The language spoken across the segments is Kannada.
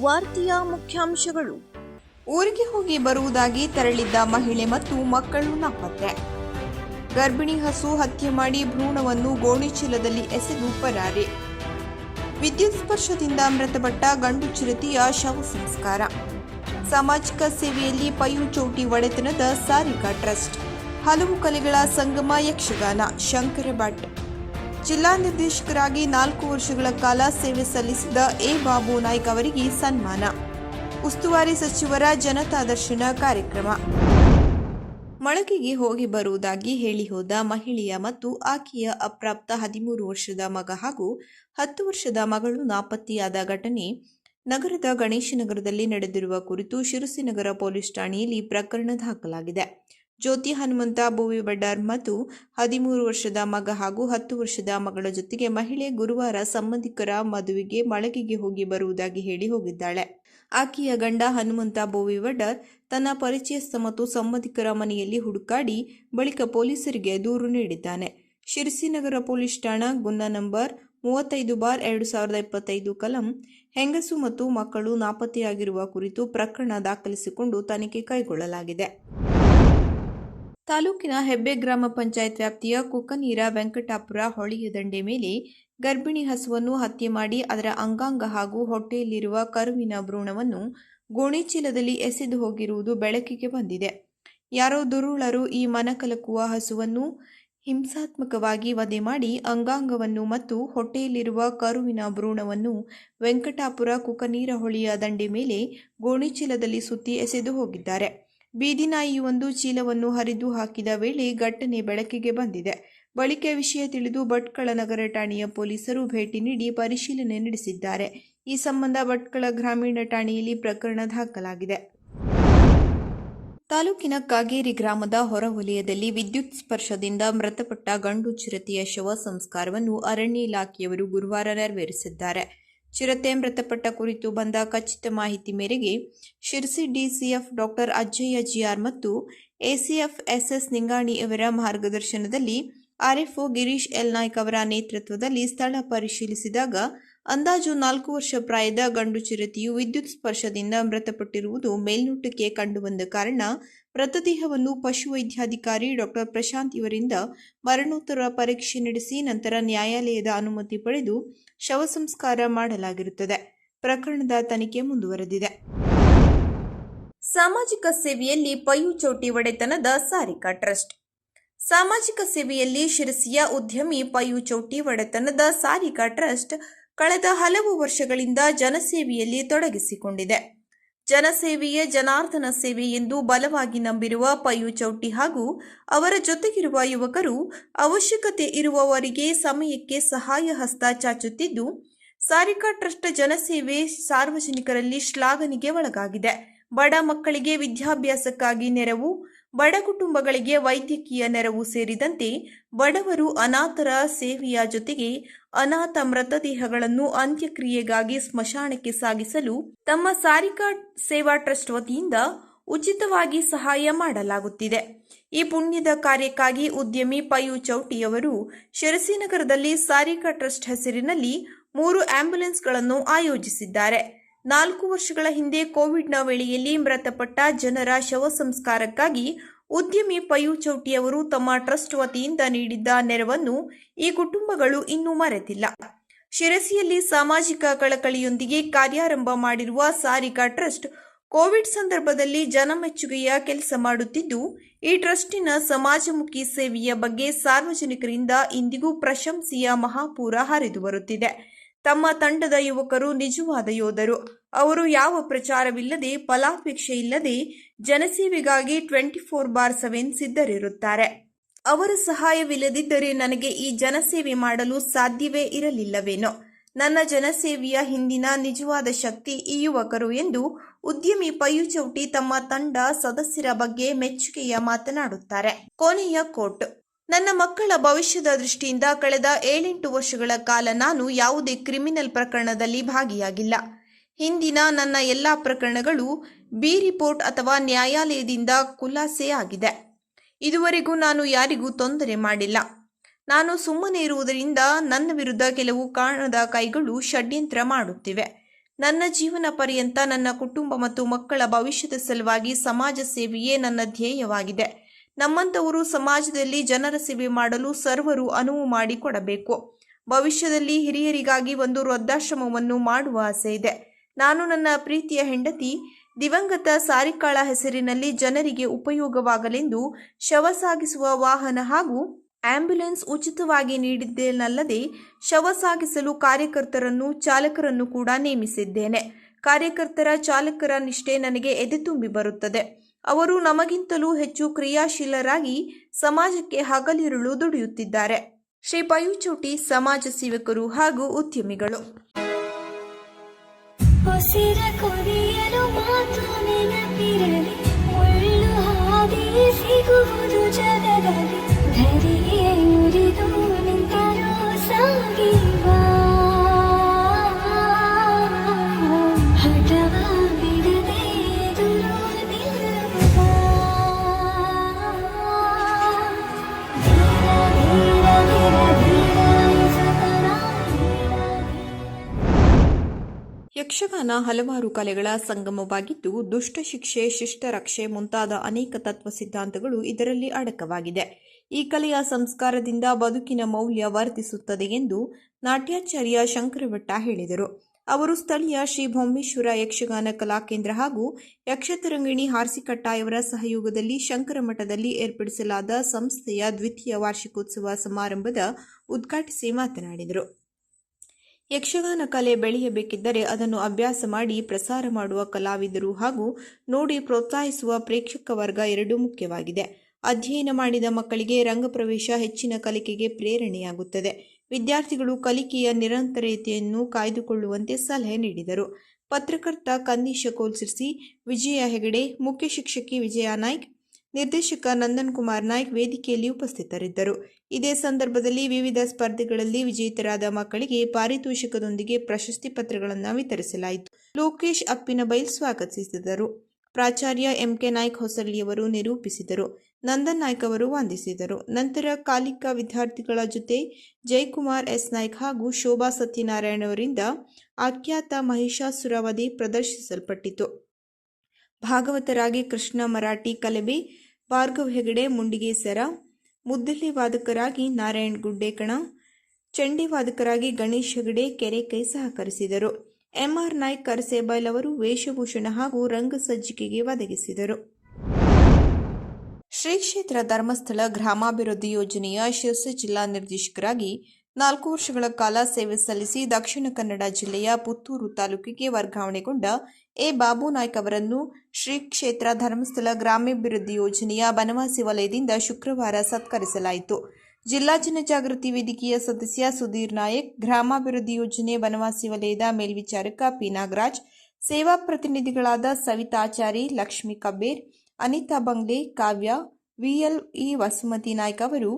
ವಾರ್ತೆಯ ಮುಖ್ಯಾಂಶಗಳು. ಊರಿಗೆ ಹೋಗಿ ಬರುವುದಾಗಿ ತೆರಳಿದ್ದ ಮಹಿಳೆ ಮತ್ತು ಮಕ್ಕಳು ನಾಪತ್ತೆ. ಗರ್ಭಿಣಿ ಹಸು ಹತ್ಯೆ ಮಾಡಿ ಭ್ರೂಣವನ್ನು ಗೋಣಿಚೀಲದಲ್ಲಿ ಎಸೆದು ಪರಾರಿ. ವಿದ್ಯುತ್ ಸ್ಪರ್ಶದಿಂದ ಮೃತಪಟ್ಟ ಗಂಡು ಚಿರತೆಯ ಶವ ಸಂಸ್ಕಾರ. ಸಾಮಾಜಿಕ ಸೇವೆಯಲ್ಲಿ ಪಯು ಚೌಟಿ ಒಡೆತನದ ಸಾರಿಕಾ ಟ್ರಸ್ಟ್. ಹಲವು ಕಲೆಗಳ ಸಂಗಮ ಯಕ್ಷಗಾನ ಶಂಕರ ಭಟ್ ಜಿಲ್ಲಾ ನಿರ್ದೇಶಕರಾಗಿ ನಾಲ್ಕು ವರ್ಷಗಳ ಕಾಲ ಸೇವೆ ಸಲ್ಲಿಸಿದ ಎ ಬಾಬು ನಾಯ್ಕ ಅವರಿಗೆ ಸನ್ಮಾನ. ಉಸ್ತುವಾರಿ ಸಚಿವರ ಜನತಾ ದರ್ಶನ ಕಾರ್ಯಕ್ರಮ. ಮಳಕೆಗೆ ಹೋಗಿ ಬರುವುದಾಗಿ ಹೇಳಿ ಹೋದ ಮಹಿಳೆಯ ಮತ್ತು ಆಕೆಯ ಅಪ್ರಾಪ್ತ ಹದಿಮೂರು ವರ್ಷದ ಮಗ ಹಾಗೂ ಹತ್ತು ವರ್ಷದ ಮಗಳು ನಾಪತ್ತೆಯಾದ ಘಟನೆ ನಗರದ ಗಣೇಶನಗರದಲ್ಲಿ ನಡೆದಿರುವ ಕುರಿತು ಶಿರಸಿನಗರ ಪೊಲೀಸ್ ಠಾಣೆಯಲ್ಲಿ ಪ್ರಕರಣ ದಾಖಲಾಗಿದೆ. ಜ್ಯೋತಿ ಹನುಮಂತ, ಭೂವಿ ಬಡ್ಡಾರ್ ಮತ್ತು ಹದಿಮೂರು ವರ್ಷದ ಮಗ ಹಾಗೂ ಹತ್ತು ವರ್ಷದ ಮಗಳ ಜೊತೆಗೆ ಮಹಿಳೆ ಗುರುವಾರ ಸಂಬಂಧಿಕರ ಮದುವೆಗೆ ಮಳಗಿಗೆ ಹೋಗಿ ಬರುವುದಾಗಿ ಹೇಳಿ ಹೋಗಿದ್ದಾಳೆ. ಆಕೆಯ ಗಂಡ ಹನುಮಂತ ಬೋವಿ ವಡ್ಡರ್ ತನ್ನ ಪರಿಚಯಸ್ಥ ಮತ್ತು ಸಂಬಂಧಿಕರ ಮನೆಯಲ್ಲಿ ಹುಡುಕಾಡಿ ಬಳಿಕ ಪೊಲೀಸರಿಗೆ ದೂರು ನೀಡಿದ್ದಾನೆ. ಶಿರಸಿನಗರ ಪೊಲೀಸ್ ಠಾಣಾ ಗುನ್ನ ನಂಬರ್ ಮೂವತ್ತೈದು ಬಾರ್ ಎರಡು ಸಾವಿರದ ಇಪ್ಪತ್ತೈದು ಕಲಂ ಹೆಂಗಸು ಮತ್ತು ಮಕ್ಕಳು ನಾಪತ್ತೆಯಾಗಿರುವ ಕುರಿತು ಪ್ರಕರಣ ದಾಖಲಿಸಿಕೊಂಡು ತನಿಖೆ ಕೈಗೊಳ್ಳಲಾಗಿದೆ. ತಾಲೂಕಿನ ಹೆಬ್ಬೆ ಗ್ರಾಮ ಪಂಚಾಯತ್ ವ್ಯಾಪ್ತಿಯ ಕುಕ್ಕನೀರ ವೆಂಕಟಾಪುರ ಹೊಳೆಯ ದಂಡೆ ಮೇಲೆ ಗರ್ಭಿಣಿ ಹಸುವನ್ನು ಹತ್ಯೆ ಮಾಡಿ ಅದರ ಅಂಗಾಂಗ ಹಾಗೂ ಹೊಟ್ಟೆಯಲ್ಲಿರುವ ಕರುವಿನ ಭ್ರೂಣವನ್ನು ಗೋಣಿಚೀಲದಲ್ಲಿ ಎಸೆದು ಹೋಗಿರುವುದು ಬೆಳಕಿಗೆ ಬಂದಿದೆ. ಯಾರೋ ದುರುಳರು ಈ ಮನಕಲಕುವ ಹಸುವನ್ನು ಹಿಂಸಾತ್ಮಕವಾಗಿ ವಧೆ ಮಾಡಿ ಅಂಗಾಂಗವನ್ನು ಮತ್ತು ಹೊಟ್ಟೆಯಲ್ಲಿರುವ ಕರುವಿನ ಭ್ರೂಣವನ್ನು ವೆಂಕಟಾಪುರ ಕುಕನೀರ ಹೊಳೆಯ ದಂಡೆ ಮೇಲೆ ಗೋಣಿಚೀಲದಲ್ಲಿ ಸುತ್ತಿ ಎಸೆದು ಹೋಗಿದ್ದಾರೆ. ಬೀದಿನಾಯಿಯೊಂದು ಚೀಲವನ್ನು ಹರಿದು ಹಾಕಿದ ವೇಳೆ ಘಟನೆ ಬೆಳಕಿಗೆ ಬಂದಿದೆ. ಬಳಿಕ ವಿಷಯ ತಿಳಿದು ಭಟ್ಕಳ ನಗರ ಠಾಣೆಯ ಪೊಲೀಸರು ಭೇಟಿ ನೀಡಿ ಪರಿಶೀಲನೆ ನಡೆಸಿದ್ದಾರೆ. ಈ ಸಂಬಂಧ ಭಟ್ಕಳ ಗ್ರಾಮೀಣ ಠಾಣೆಯಲ್ಲಿ ಪ್ರಕರಣ ದಾಖಲಾಗಿದೆ. ತಾಲೂಕಿನ ಕಾಗೇರಿ ಗ್ರಾಮದ ಹೊರವಲಯದಲ್ಲಿ ವಿದ್ಯುತ್ ಸ್ಪರ್ಶದಿಂದ ಮೃತಪಟ್ಟ ಗಂಡು ಚಿರತೆಯ ಶವ ಸಂಸ್ಕಾರವನ್ನು ಅರಣ್ಯ ಇಲಾಖೆಯವರು ಗುರುವಾರ ನೆರವೇರಿಸಿದ್ದಾರೆ. ಚಿರತೆ ಮೃತಪಟ್ಟ ಕುರಿತು ಬಂದ ಖಚಿತ ಮಾಹಿತಿ ಮೇರೆಗೆ Sirsi DCF doctor Ajjayya GR ಮತ್ತು ಎಸಿಎಫ್ ಎಸ್ಎಸ್ ನಿಂಗಾಣಿ ಅವರ ಮಾರ್ಗದರ್ಶನದಲ್ಲಿ ಆರ್ಎಫ್ಒ ಗಿರೀಶ್ ಎಲ್ ನಾಯ್ಕ್ ಅವರ ನೇತೃತ್ವದಲ್ಲಿ ಸ್ಥಳ ಪರಿಶೀಲಿಸಿದಾಗ ಅಂದಾಜು ನಾಲ್ಕು ವರ್ಷ ಪ್ರಾಯದ ಗಂಡು ಚಿರತೆಯು ವಿದ್ಯುತ್ ಸ್ಪರ್ಶದಿಂದ ಮೃತಪಟ್ಟಿರುವುದು ಮೇಲ್ನೋಟಕ್ಕೆ ಕಂಡುಬಂದ ಕಾರಣ ಮೃತದೇಹವನ್ನು ಪಶುವೈದ್ಯಾಧಿಕಾರಿ ಡಾಕ್ಟರ್ ಪ್ರಶಾಂತ್ ಇವರಿಂದ ಮರಣೋತ್ತರ ಪರೀಕ್ಷೆ ನಡೆಸಿ ನಂತರ ನ್ಯಾಯಾಲಯದ ಅನುಮತಿ ಪಡೆದು ಶವ ಸಂಸ್ಕಾರ ಮಾಡಲಾಗಿರುತ್ತದೆ. ಪ್ರಕರಣದ ತನಿಖೆ ಮುಂದುವರೆದಿದೆ. ಸಾಮಾಜಿಕ ಸೇವೆಯಲ್ಲಿ ಪಯು ಚೌಟಿ ಒಡೆತನದ ಸಾರಿಕಾ ಟ್ರಸ್ಟ್. ಸಾಮಾಜಿಕ ಸೇವೆಯಲ್ಲಿ ಶಿರಸಿಯ ಉದ್ಯಮಿ ಪಯು ಚೌಟಿ ಒಡೆತನದ ಸಾರಿಕಾ ಟ್ರಸ್ಟ್ ಕಳೆದ ಹಲವು ವರ್ಷಗಳಿಂದ ಜನಸೇವೆಯಲ್ಲಿ ತೊಡಗಿಸಿಕೊಂಡಿದೆ. ಜನಸೇವೆಯೇ ಜನಾರ್ದನ ಸೇವೆ ಎಂದು ಬಲವಾಗಿ ನಂಬಿರುವ ಪಯು ಚೌಟಿ ಹಾಗೂ ಅವರ ಜೊತೆಗಿರುವ ಯುವಕರು ಅವಶ್ಯಕತೆ ಇರುವವರಿಗೆ ಸಮಯಕ್ಕೆ ಸಹಾಯ ಹಸ್ತ ಚಾಚುತ್ತಿದ್ದು, ಸಾರಿಕಾ ಟ್ರಸ್ಟ್ ಜನಸೇವೆ ಸಾರ್ವಜನಿಕರಲ್ಲಿ ಶ್ಲಾಘನೆಗೆ ಒಳಗಾಗಿದೆ. ಬಡ ಮಕ್ಕಳಿಗೆ ವಿದ್ಯಾಭ್ಯಾಸಕ್ಕಾಗಿ ನೆರವು ಬಡ ಕುಟುಂಬಗಳಿಗೆ ವೈದ್ಯಕೀಯ ನೆರವು ಸೇರಿದಂತೆ ಬಡವರು ಅನಾಥರ ಸೇವೆಯ ಜೊತೆಗೆ ಅನಾಥ ಮೃತದೇಹಗಳನ್ನು ಅಂತ್ಯಕ್ರಿಯೆಗಾಗಿ ಸ್ಮಶಾನಕ್ಕೆ ಸಾಗಿಸಲು ತಮ್ಮ ಸಾರಿಕಾ ಸೇವಾ ಟ್ರಸ್ಟ್ ವತಿಯಿಂದ ಉಚಿತವಾಗಿ ಸಹಾಯ ಮಾಡಲಾಗುತ್ತಿದೆ. ಈ ಪುಣ್ಯದ ಕಾರ್ಯಕ್ಕಾಗಿ ಉದ್ಯಮಿ ಪಯು ಚೌಟಿಯವರು ಶಿರಸಿನಗರದಲ್ಲಿ ಸಾರಿಕಾ ಟ್ರಸ್ಟ್ ಹೆಸರಿನಲ್ಲಿ ಮೂರು ಆಂಬ್ಯುಲೆನ್ಸ್ಗಳನ್ನು ಆಯೋಜಿಸಿದ್ದಾರೆ. ನಾಲ್ಕು ವರ್ಷಗಳ ಹಿಂದೆ ಕೋವಿಡ್ನ ವೇಳೆಯಲ್ಲಿ ಮೃತಪಟ್ಟ ಜನರ ಶವ ಸಂಸ್ಕಾರಕ್ಕಾಗಿ ಉದ್ಯಮಿ ಪಯು ಚೌಟಿಯವರು ತಮ್ಮ ಟ್ರಸ್ಟ್ ವತಿಯಿಂದ ನೀಡಿದ್ದ ನೆರವನ್ನು ಈ ಕುಟುಂಬಗಳು ಇನ್ನೂ ಮರೆತಿಲ್ಲ. ಶಿರಸಿಯಲ್ಲಿ ಸಾಮಾಜಿಕ ಕಳಕಳಿಯೊಂದಿಗೆ ಕಾರ್ಯಾರಂಭ ಮಾಡಿರುವ ಸಾರಿಕಾ ಟ್ರಸ್ಟ್ ಕೋವಿಡ್ ಸಂದರ್ಭದಲ್ಲಿ ಜನಮೆಚ್ಚುಗೆಯ ಕೆಲಸ ಮಾಡುತ್ತಿದ್ದು, ಈ ಟ್ರಸ್ಟಿನ ಸಮಾಜಮುಖಿ ಸೇವೆಯ ಬಗ್ಗೆ ಸಾರ್ವಜನಿಕರಿಂದ ಇಂದಿಗೂ ಪ್ರಶಂಸೆಯ ಮಹಾಪೂರ ಹರಿದು ಬರುತ್ತಿದೆ. ತಮ್ಮ ತಂಡದ ಯುವಕರು ನಿಜವಾದ ಯೋಧರು. ಅವರು ಯಾವ ಪ್ರಚಾರವಿಲ್ಲದೆ ಫಲಾಪೇಕ್ಷೆ ಇಲ್ಲದೆ ಜನಸೇವೆಗಾಗಿ ಟ್ವೆಂಟಿ ಫೋರ್ ಬಾರ್ ಸೆವೆನ್ ಸಿದ್ಧರಿರುತ್ತಾರೆ. ಅವರ ಸಹಾಯವಿಲ್ಲದಿದ್ದರೆ ನನಗೆ ಈ ಜನಸೇವೆ ಮಾಡಲು ಸಾಧ್ಯವೇ ಇರಲಿಲ್ಲವೇನೋ. ನನ್ನ ಜನಸೇವೆಯ ಹಿಂದಿನ ನಿಜವಾದ ಶಕ್ತಿ ಈ ಯುವಕರು ಎಂದು ಉದ್ಯಮಿ ಪಯು ಚೌಟಿ ತಮ್ಮ ತಂಡ ಸದಸ್ಯರ ಬಗ್ಗೆ ಮೆಚ್ಚುಗೆಯ ಮಾತನಾಡುತ್ತಾರೆ. ಕೊನೆಯ ಕೋಟ್. ನನ್ನ ಮಕ್ಕಳ ಭವಿಷ್ಯದ ದೃಷ್ಟಿಯಿಂದ ಕಳೆದ ಏಳೆಂಟು ವರ್ಷಗಳ ಕಾಲ ನಾನು ಯಾವುದೇ ಕ್ರಿಮಿನಲ್ ಪ್ರಕರಣದಲ್ಲಿ ಭಾಗಿಯಾಗಿಲ್ಲ. ಹಿಂದಿನ ನನ್ನ ಎಲ್ಲ ಪ್ರಕರಣಗಳು ಬಿ ರಿಪೋರ್ಟ್ ಅಥವಾ ನ್ಯಾಯಾಲಯದಿಂದ ಖುಲಾಸೆ ಆಗಿದೆ. ಇದುವರೆಗೂ ನಾನು ಯಾರಿಗೂ ತೊಂದರೆ ಮಾಡಿಲ್ಲ. ನಾನು ಸುಮ್ಮನೆ ಇರುವುದರಿಂದ ನನ್ನ ವಿರುದ್ಧ ಕೆಲವು ಕಾರಣದ ಕೈಗಳು ಷಡ್ಯಂತ್ರ ಮಾಡುತ್ತಿವೆ. ನನ್ನ ಜೀವನ ಪರ್ಯಂತ ನನ್ನ ಕುಟುಂಬ ಮತ್ತು ಮಕ್ಕಳ ಭವಿಷ್ಯದ ಸಲುವಾಗಿ ಸಮಾಜ ಸೇವೆಯೇ ನನ್ನ ಧ್ಯೇಯವಾಗಿದೆ. ನಮ್ಮಂಥವರು ಸಮಾಜದಲ್ಲಿ ಜನರ ಸೇವೆ ಮಾಡಲು ಸರ್ವರು ಅನುವು ಮಾಡಿಕೊಡಬೇಕು. ಭವಿಷ್ಯದಲ್ಲಿ ಹಿರಿಯರಿಗಾಗಿ ಒಂದು ವೃದ್ಧಾಶ್ರಮವನ್ನು ಮಾಡುವ ಆಸೆ ಇದೆ. ನಾನು ನನ್ನ ಪ್ರೀತಿಯ ಹೆಂಡತಿ, ದಿವಂಗತ ಸಾರಿಕಾಳ ಹೆಸರಿನಲ್ಲಿ ಜನರಿಗೆ ಉಪಯೋಗವಾಗಲೆಂದು ಶವ ಸಾಗಿಸುವ ವಾಹನ ಹಾಗೂ ಆಂಬ್ಯುಲೆನ್ಸ್ ಉಚಿತವಾಗಿ ನೀಡಿದ್ದೇನಲ್ಲದೆ ಶವ ಸಾಗಿಸಲು ಕಾರ್ಯಕರ್ತರನ್ನು, ಚಾಲಕರನ್ನು ಕೂಡ ನೇಮಿಸಿದ್ದೇನೆ. ಕಾರ್ಯಕರ್ತರ ಚಾಲಕರ ನಿಷ್ಠೆ ನನಗೆ ಎದೆ ತುಂಬಿ ಬರುತ್ತದೆ. ಅವರು ನಮಗಿಂತಲೂ ಹೆಚ್ಚು ಕ್ರಿಯಾಶೀಲರಾಗಿ ಸಮಾಜಕ್ಕೆ ಹಗಲಿರುಳು ದುಡಿಯುತ್ತಿದ್ದಾರೆ. ಶ್ರೀ ಪಯುಚೋಟಿ ಸಮಾಜ ಸೇವಕರು ಹಾಗೂ ಉದ್ಯಮಿಗಳು. ಸಿಗುವುದು ಜಗದಲ್ಲಿ. ಯಕ್ಷಗಾನ ಹಲವಾರು ಕಲೆಗಳ ಸಂಗಮವಾಗಿದ್ದು ಶಿಷ್ಟ ರಕ್ಷೆ ಮುಂತಾದ ಅನೇಕ ತತ್ವ ಸಿದ್ಧಾಂತಗಳು ಇದರಲ್ಲಿ ಅಡಕವಾಗಿದೆ. ಈ ಕಲೆಯ ಸಂಸ್ಕಾರದಿಂದ ಬದುಕಿನ ಮೌಲ್ಯ ವರ್ಧಿಸುತ್ತದೆ ಎಂದು ನಾಟ್ಯಾಚಾರ್ಯ ಶಂಕರಭಟ್ಟ ಹೇಳಿದರು. ಅವರು ಸ್ಥಳೀಯ ಶ್ರೀ ಬೊಮ್ಮೇಶ್ವರ ಯಕ್ಷಗಾನ ಕಲಾಕೇಂದ್ರ ಹಾಗೂ ಯಕ್ಷತರಂಗಿಣಿ ಹಾರ್ಸಿಕಟ್ಟಾಯವರ ಸಹಯೋಗದಲ್ಲಿ ಶಂಕರಮಠದಲ್ಲಿ ಏರ್ಪಡಿಸಲಾದ ಸಂಸ್ಥೆಯ ದ್ವಿತೀಯ ವಾರ್ಷಿಕೋತ್ಸವ ಸಮಾರಂಭದ ಉದ್ಘಾಟಿಸಿ ಮಾತನಾಡಿದರು. ಯಕ್ಷಗಾನ ಕಲೆ ಬೆಳೆಯಬೇಕಿದ್ದರೆ ಅದನ್ನು ಅಭ್ಯಾಸ ಮಾಡಿ ಪ್ರಸಾರ ಮಾಡುವ ಕಲಾವಿದರು ಹಾಗೂ ನೋಡಿ ಪ್ರೋತ್ಸಾಹಿಸುವ ಪ್ರೇಕ್ಷಕ ವರ್ಗ ಎರಡೂ ಮುಖ್ಯವಾಗಿದೆ. ಅಧ್ಯಯನ ಮಾಡಿದ ಮಕ್ಕಳಿಗೆ ರಂಗಪ್ರವೇಶ ಹೆಚ್ಚಿನ ಕಲಿಕೆಗೆ ಪ್ರೇರಣೆಯಾಗುತ್ತದೆ. ವಿದ್ಯಾರ್ಥಿಗಳು ಕಲಿಕೆಯ ನಿರಂತರತೆಯನ್ನು ಕಾಯ್ದುಕೊಳ್ಳುವಂತೆ ಸಲಹೆ ನೀಡಿದರು. ಪತ್ರಕರ್ತ ಕನ್ನೀಶ ಕೋಲ್ಸಿರ್ಸಿ, ವಿಜಯ ಹೆಗಡೆ, ಮುಖ್ಯ ಶಿಕ್ಷಕಿ ವಿಜಯ ನಾಯ್ಕ್ ನಿರ್ದೇಶಕ ನಂದನ್ ಕುಮಾರ್ ನಾಯ್ಕ್ ವೇದಿಕೆಯಲ್ಲಿ ಉಪಸ್ಥಿತರಿದ್ದರು. ಇದೇ ಸಂದರ್ಭದಲ್ಲಿ ವಿವಿಧ ಸ್ಪರ್ಧೆಗಳಲ್ಲಿ ವಿಜೇತರಾದ ಮಕ್ಕಳಿಗೆ ಪಾರಿತೋಷಿಕದೊಂದಿಗೆ ಪ್ರಶಸ್ತಿ ಪತ್ರಗಳನ್ನು ವಿತರಿಸಲಾಯಿತು. ಲೋಕೇಶ್ ಅಪ್ಪಿನಬೈಲ್ ಸ್ವಾಗತಿಸಿದರು. ಪ್ರಾಚಾರ್ಯ ಎಂಕೆ ನಾಯ್ಕ್ ಹೊಸಳ್ಳಿಯವರು ನಿರೂಪಿಸಿದರು. ನಂದನ್ ನಾಯ್ಕ್ ಅವರು ವಂದಿಸಿದರು. ನಂತರ ಕಾಲಿಕಾ ವಿದ್ಯಾರ್ಥಿಗಳ ಜೊತೆ ಜಯಕುಮಾರ್ ಎಸ್ ನಾಯ್ಕ್ ಹಾಗೂ ಶೋಭಾ ಸತ್ಯನಾರಾಯಣ್ ಅವರಿಂದ ಆಖ್ಯಾತ ಮಹಿಷಾಸುರವಧಿ ಪ್ರದರ್ಶಿಸಲ್ಪಟ್ಟಿತು. ಭಾಗವತರಾಗಿ ಕೃಷ್ಣ ಮರಾಠಿ ಕಲೆಬೆ ಭಾರ್ಗವ್ ಹೆಗಡೆ ಮುಂಡಿಗೇಸರ ಮುದ್ದಲ್ಲಿ ವಾದಕರಾಗಿ ನಾರಾಯಣ್ ಗುಡ್ಡೇಕಣ, ಚಂಡಿ ವಾದಕರಾಗಿ ಗಣೇಶ್ ಹೆಗಡೆ ಕೆರೆ ಕೈ ಸಹಕರಿಸಿದರು. ಎಂಆರ್ ನಾಯ್ಕ್ ಕರಸೇಬೈಲ್ ಅವರು ವೇಷಭೂಷಣ ಹಾಗೂ ರಂಗಸಜ್ಜಿಕೆಗೆ ಒದಗಿಸಿದರು. ಶ್ರೀ ಕ್ಷೇತ್ರ ಧರ್ಮಸ್ಥಳ ಗ್ರಾಮಾಭಿವೃದ್ಧಿ ಯೋಜನೆಯ ಶಿರಸಿ ಜಿಲ್ಲಾ ನಿರ್ದೇಶಕರಾಗಿ ನಾಲ್ಕು ವರ್ಷಗಳ ಕಾಲ ಸೇವೆ ಸಲ್ಲಿಸಿ ದಕ್ಷಿಣ ಕನ್ನಡ ಜಿಲ್ಲೆಯ ಪುತ್ತೂರು ತಾಲೂಕಿಗೆ ವರ್ಗಾವಣೆಗೊಂಡ ಎ ಬಾಬು ನಾಯ್ಕ್ ಅವರನ್ನು ಶ್ರೀ ಕ್ಷೇತ್ರ ಧರ್ಮಸ್ಥಳ ಗ್ರಾಮಾಭಿವೃದ್ಧಿ ಯೋಜನೆಯ ಬನವಾಸಿ ವಲಯದಿಂದ ಶುಕ್ರವಾರ ಸತ್ಕರಿಸಲಾಯಿತು. ಜಿಲ್ಲಾ ಜನಜಾಗೃತಿ ವೇದಿಕೆಯ ಸದಸ್ಯ ಸುಧೀರ್ ನಾಯಕ್, ಗ್ರಾಮಾಭಿವೃದ್ಧಿ ಯೋಜನೆ ಬನವಾಸಿ ವಲಯದ ಮೇಲ್ವಿಚಾರಕ ಪಿ ನಾಗರಾಜ್, ಸೇವಾ ಪ್ರತಿನಿಧಿಗಳಾದ ಸವಿತಾಚಾರಿ ಲಕ್ಷ್ಮೀ ಕಬ್ಬೇರ್ ಅನಿತಾ ಬಂಗ್ಲೆ, ಕಾವ್ಯ ವಿಎಲ್ಇ ವಸುಮತಿ ನಾಯ್ಕ ಅವರು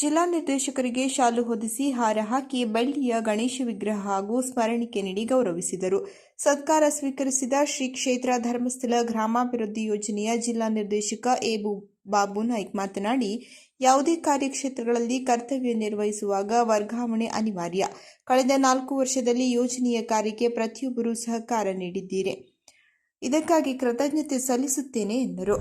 ಜಿಲ್ಲಾ ನಿರ್ದೇಶಕರಿಗೆ ಶಾಲು ಹೊದಿಸಿ ಹಾರ ಹಾಕಿ ಬಳ್ಳಿಯ ಗಣೇಶ ವಿಗ್ರಹ ಹಾಗೂ ಸ್ಮರಣಿಕೆ ನೀಡಿ ಗೌರವಿಸಿದರು. ಸತ್ಕಾರ ಸ್ವೀಕರಿಸಿದ ಶ್ರೀ ಕ್ಷೇತ್ರ ಧರ್ಮಸ್ಥಳ ಗ್ರಾಮಾಭಿವೃದ್ಧಿ ಯೋಜನೆಯ ಜಿಲ್ಲಾ ನಿರ್ದೇಶಕ ಎ ಬಾಬು ನಾಯ್ಕ್ ಮಾತನಾಡಿ, ಯಾವುದೇ ಕಾರ್ಯಕ್ಷೇತ್ರಗಳಲ್ಲಿ ಕರ್ತವ್ಯ ನಿರ್ವಹಿಸುವಾಗ ವರ್ಗಾವಣೆ ಅನಿವಾರ್ಯ. ಕಳೆದ ನಾಲ್ಕು ವರ್ಷದಲ್ಲಿ ಯೋಜನೆಯ ಕಾರ್ಯಕ್ಕೆ ಪ್ರತಿಯೊಬ್ಬರೂ ಸಹಕಾರ ನೀಡಿದ್ದೀರಿ. ಇದಕ್ಕಾಗಿ ಕೃತಜ್ಞತೆ ಸಲ್ಲಿಸುತ್ತೇನೆ ಎಂದರು.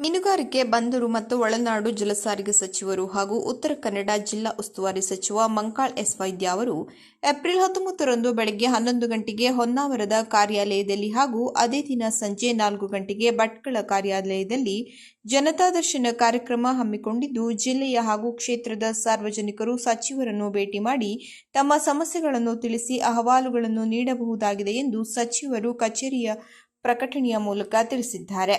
ಮೀನುಗಾರಿಕೆ, ಬಂದರು ಮತ್ತು ಒಳನಾಡು ಜಲಸಾರಿಗೆ ಸಚಿವರು ಹಾಗೂ ಉತ್ತರ ಕನ್ನಡ ಜಿಲ್ಲಾ ಉಸ್ತುವಾರಿ ಸಚಿವ ಮಂಕಾಳ್ ಎಸ್ ವೈದ್ಯ ಅವರು ಏಪ್ರಿಲ್ ಹತ್ತೊಂಬತ್ತರಂದು ಬೆಳಗ್ಗೆ ಹನ್ನೊಂದು ಗಂಟೆಗೆ ಹೊನ್ನಾವರದ ಕಾರ್ಯಾಲಯದಲ್ಲಿ ಹಾಗೂ ಅದೇ ದಿನ ಸಂಜೆ ನಾಲ್ಕು ಗಂಟೆಗೆ ಭಟ್ಕಳ ಕಾರ್ಯಾಲಯದಲ್ಲಿ ಜನತಾ ದರ್ಶನ ಕಾರ್ಯಕ್ರಮ ಹಮ್ಮಿಕೊಂಡಿದ್ದು, ಜಿಲ್ಲೆಯ ಹಾಗೂ ಕ್ಷೇತ್ರದ ಸಾರ್ವಜನಿಕರು ಸಚಿವರನ್ನು ಭೇಟಿ ಮಾಡಿ ತಮ್ಮ ಸಮಸ್ಯೆಗಳನ್ನು ತಿಳಿಸಿ ಅಹವಾಲುಗಳನ್ನು ನೀಡಬಹುದಾಗಿದೆ ಎಂದು ಸಚಿವರು ಕಚೇರಿಯ ಪ್ರಕಟಣೆಯ ಮೂಲಕ ತಿಳಿಸಿದ್ದಾರೆ.